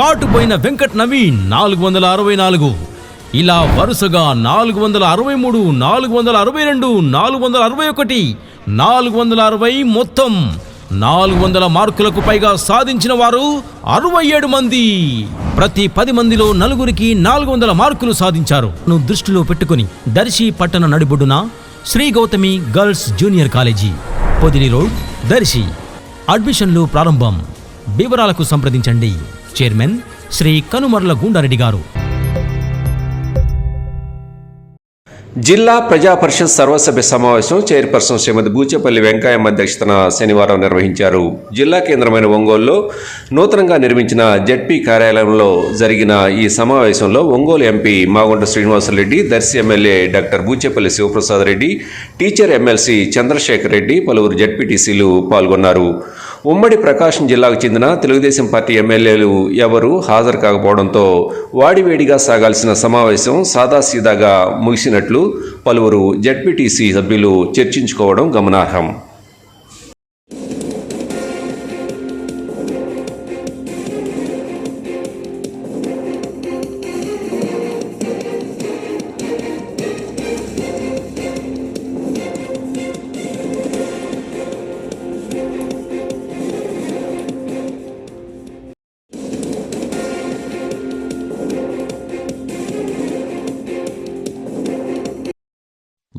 కాటుపోయిన వెంకట్ నవీన్ నాలుగు వందల అరవై నాలుగు ఇలా వరుసగా నాలుగు వందల అరవై మూడు నాలుగు వందల అరవై రెండు నాలుగు వందల అరవై ఒకటి నాలుగు వందల అరవై మొత్తం నాలుగు వందల మార్కులకు పైగా సాధించిన వారు అరవై ఏడు మంది. ప్రతి పది మందిలో నలుగురికి నాలుగు వందల మార్కులు సాధించారు. ను దృష్టిలో పెట్టుకుని దర్శి పట్టణ నడిబొడ్డున Shri Gautami girls junior college Podili road Darsi. అడ్మిషన్లు ప్రారంభం. వివరాలకు సంప్రదించండి. చైర్మన్ శ్రీ కనుమర్ల గుండారెడ్డి గారు. జిల్లా ప్రజా పరిషత్ సర్వసభ్య సమావేశం చైర్పర్సన్ శ్రీమతి బూచేపల్లి వెంకయ్యమ్మ అధ్యక్షతన శనివారం నిర్వహించారు. జిల్లా కేంద్రమైన ఒంగోలులో నూతనంగా నిర్మించిన జెడ్పీ కార్యాలయంలో జరిగిన ఈ సమావేశంలో Ongole MP Magunta Srinivasa Reddy Darsi MLA doctor Bucheppalli Sivaprasad Reddy teacher MLC Chandrasekhar Reddy పలువురు జడ్పీటీసీలు పాల్గొన్నారు. ఉమ్మడి ప్రకాశం జిల్లాకు చెందిన తెలుగుదేశం పార్టీ ఎమ్మెల్యేలు ఎవరూ హాజరు కాకపోవడంతో వాడివేడిగా సాగాల్సిన సమావేశం సాదాసీదాగా ముగిసినట్లు పలువురు జడ్పీటీసీ సభ్యులు చర్చించుకోవడం గమనార్హం.